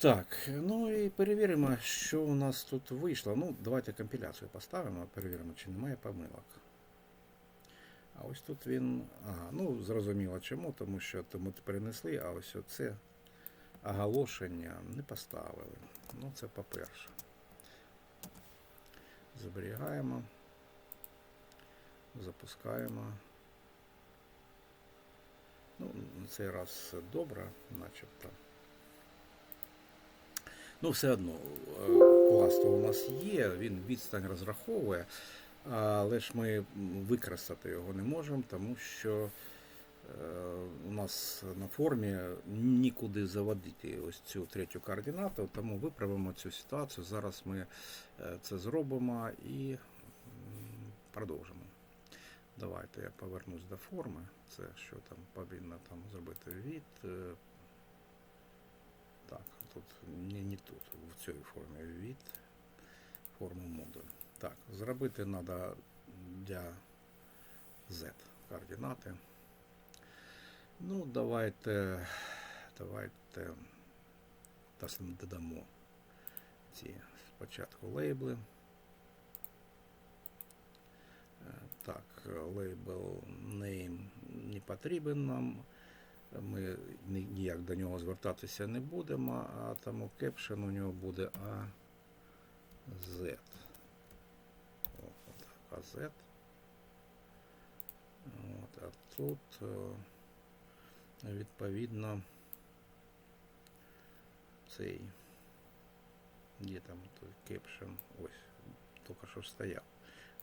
Так, ну і перевіримо, що у нас тут вийшло. Ну, давайте компіляцію поставимо, перевіримо, чи немає помилок. А ось тут він. Ага, ну зрозуміло чому, тому що тому перенесли, а ось оце оголошення не поставили. Ну, це по-перше. Зберігаємо. Запускаємо. Ну, на цей раз добре, начебто. Ну, все одно, е, пласт у нас є, він відстань розраховує, але ж ми використати його не можемо, тому що е, у нас на формі нікуди заводити ось цю третю координату, тому виправимо цю ситуацію. Зараз ми е, це зробимо і продовжимо. Давайте я повернусь до форми. Це що там повинно там зробити від. Тут не, не тут, в цій формі від форму модуль. Так, зробити треба для Z координати. Ну, давайте, давайте зараз додамо ці спочатку лейбли. Е, Так, лейбл name не потрібен нам. Ми ніяк до нього звертатися не будемо, а тому кепшен у нього буде AZ. AZ. От, а тут е, відповідно цей де там той кепшен, ось, тільки що стояв.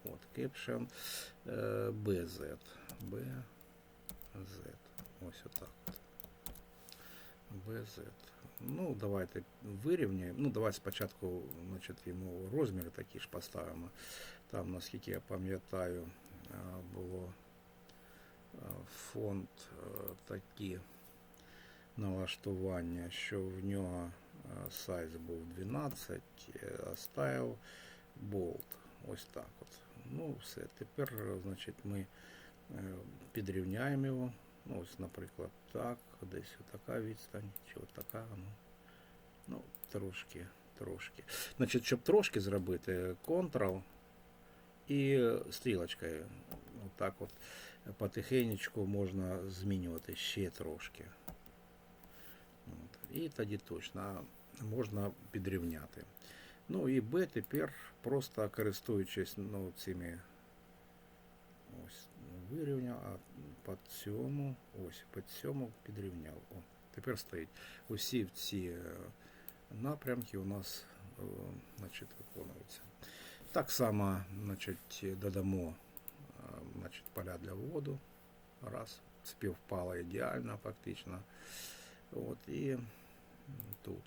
От, кепшен е, BZ. BZ. Ось отак. BZ. Ну, давайте вирівняємо. Ну, давайте спочатку значить, йому розміри такі ж поставимо. Там, наскільки я пам'ятаю, е, було е, фонд е, такі налаштування, що в нього сайз був 12, е, а стайл болт. Ось так от. Ну, все. Тепер, значить, ми підрівняємо його. Ну, ось, наприклад, так, десь отака відстань, чи отака. Ну, ну трошки, трошки. Значить, щоб трошки зробити, Ctrl і стрілочкою. Отак от потихенечку можна змінювати ще трошки. От. І тоді точно можна підрівняти. Ну і Б тепер просто користуючись ну, цими ось вирівняв, а по цьому, ось по цьому підрівняв. О, тепер стоїть. Усі ці е, напрямки у нас е, значить, виконуються. Так само значить, додамо е, значить, поля для вводу. Раз. Співпало ідеально фактично. От, і тут.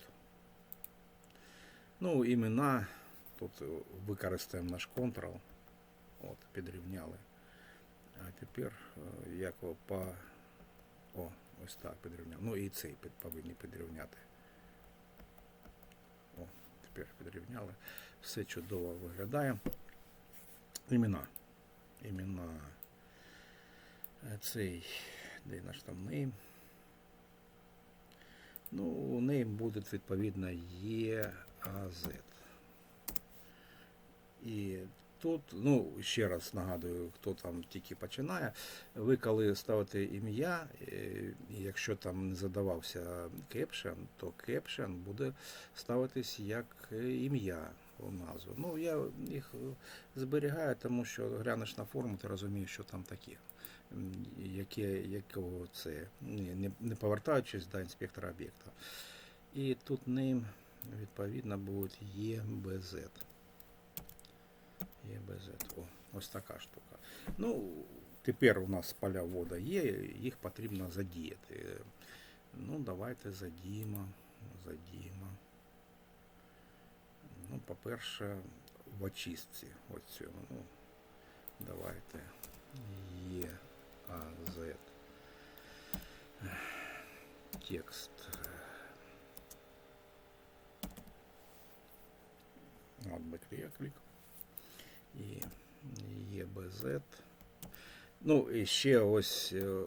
Ну, імена. Тут використаємо наш Ctrl. От, підрівняли. А тепер е, як його по. О, ось так підрівняв. Ну і цей повинні підрівняти. О, тепер підрівняли. Все чудово виглядає. Імена. Імена. Е, Цей, де наш там name. Ну, name буде відповідно EAZ. І тут, ну, ще раз нагадую, хто там тільки починає. Ви коли ставите ім'я, е, якщо там не задавався кепшен, то кепшен буде ставитись як е, ім'я у назву. Ну, я їх е, зберігаю, тому що глянеш на форму, ти розумієш, що там таке. Яке, якого це, не, не повертаючись до інспектора об'єкта. І тут ним, відповідно, буде ЄБЗ. ЄБЗ. О, ось така штука. Ну, тепер у нас поля ввода є, їх потрібно задіяти. Ну, давайте задіємо. Задіємо. Ну, по-перше, в очистці. Ось цьому. Ну, давайте. Є. А, Z. Текст. От бекклік. І ЄБЗ. Ну, і ще ось е,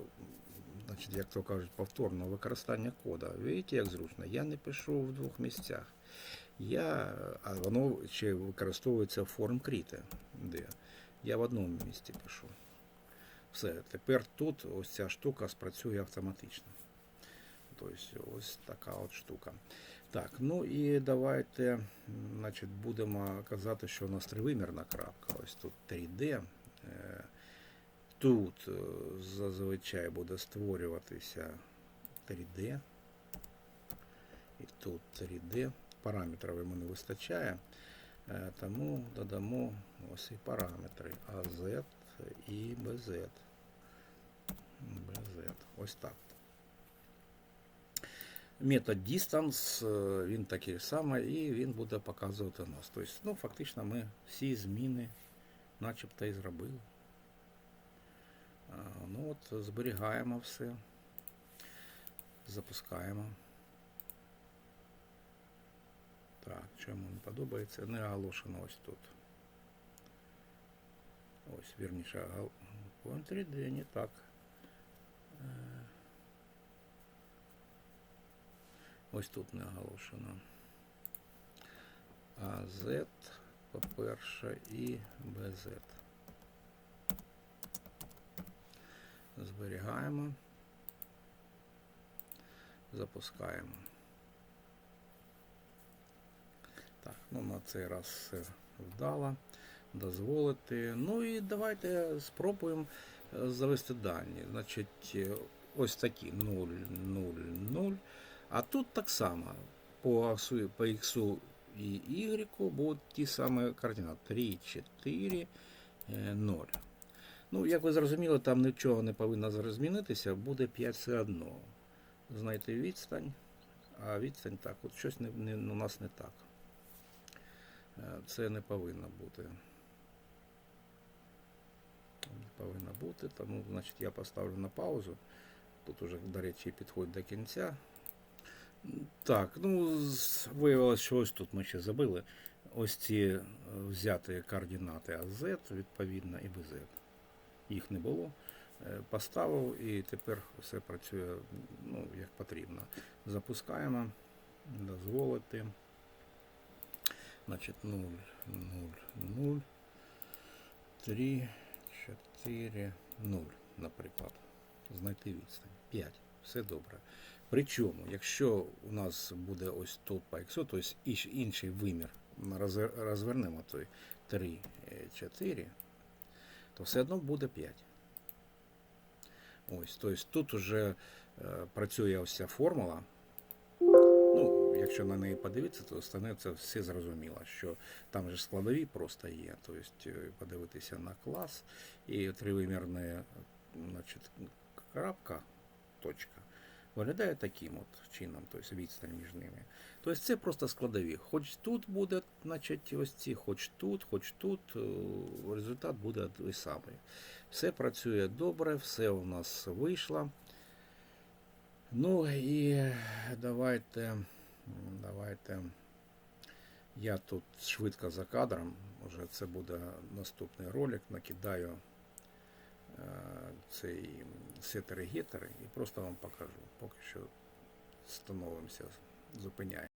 значить, як то кажуть, повторного використання кода. Видите, як зручно? Я не пишу в двох місцях. Я, а воно ще використовується в форм я в одному місці пишу. Все, тепер тут ось ця штука спрацює автоматично. Тобто ось така от штука. Так, ну і давайте значить, будемо казати, що у нас тривимірна крапка. Ось тут 3D. Е, Тут е, зазвичай буде створюватися 3D. І тут 3D. Параметрів йому не вистачає. Е, Тому додамо ось і параметри AZ і BZ. BZ. Ось так. Метод distance, е, він такий самий, і він буде показувати нас. Тобто, ну, фактично ми всі зміни начебто і зробили. Ну от, зберігаємо все. Запускаємо. Так, чому не подобається? Не оголошено ось тут. Ось, вірніше, Point 3D не так. Ось тут не оголошено. А Z, по-перше, і BZ. Зберігаємо. Запускаємо. Так, ну на цей раз все вдало. Дозволити. Ну і давайте спробуємо е, завести дані. Значить, е, ось такі 0, 0, 0. А тут так само. По X, по X і Y будуть ті самі координати. 3, 4, 0. Ну, як ви зрозуміли, там нічого не повинно змінитися, буде 5 все одно. Знайти відстань, а відстань так, от щось не, не, у нас не так. Е, Це не повинно бути. Не повинно бути, тому значить я поставлю на паузу. Тут уже, до речі, підходить до кінця. Так, ну виявилось, що ось тут ми ще забили. Ось ці е, взяти координати АЗ, відповідно, і БЗ. Їх не було. Е, Поставив і тепер все працює ну, як потрібно. Запускаємо, дозволити. Значить 0, 0, 0, 3, 4, 0, наприклад. Знайти відстань. 5. Все добре. Причому, якщо у нас буде ось тут по X, тобто інший вимір, розвернемо той 3, 4, то все одно буде 5. Ось, тобто тут вже е, працює ось формула. Ну, якщо на неї подивитися, то стане це все зрозуміло, що там же складові просто є. Тобто е, подивитися на клас і тривимірна крапка, точка, виглядає таким от чином, тобто відстань між ними. Тобто це просто складові. Хоч тут буде, значить, ось ці, хоч тут, хоч тут, е, результат буде той самий. Все працює добре, все у нас вийшло. Ну і давайте, давайте. Я тут швидко за кадром, уже це буде наступний ролик, накидаю цей сетери-гетери і просто вам покажу. Поки що становимося, зупиняємо.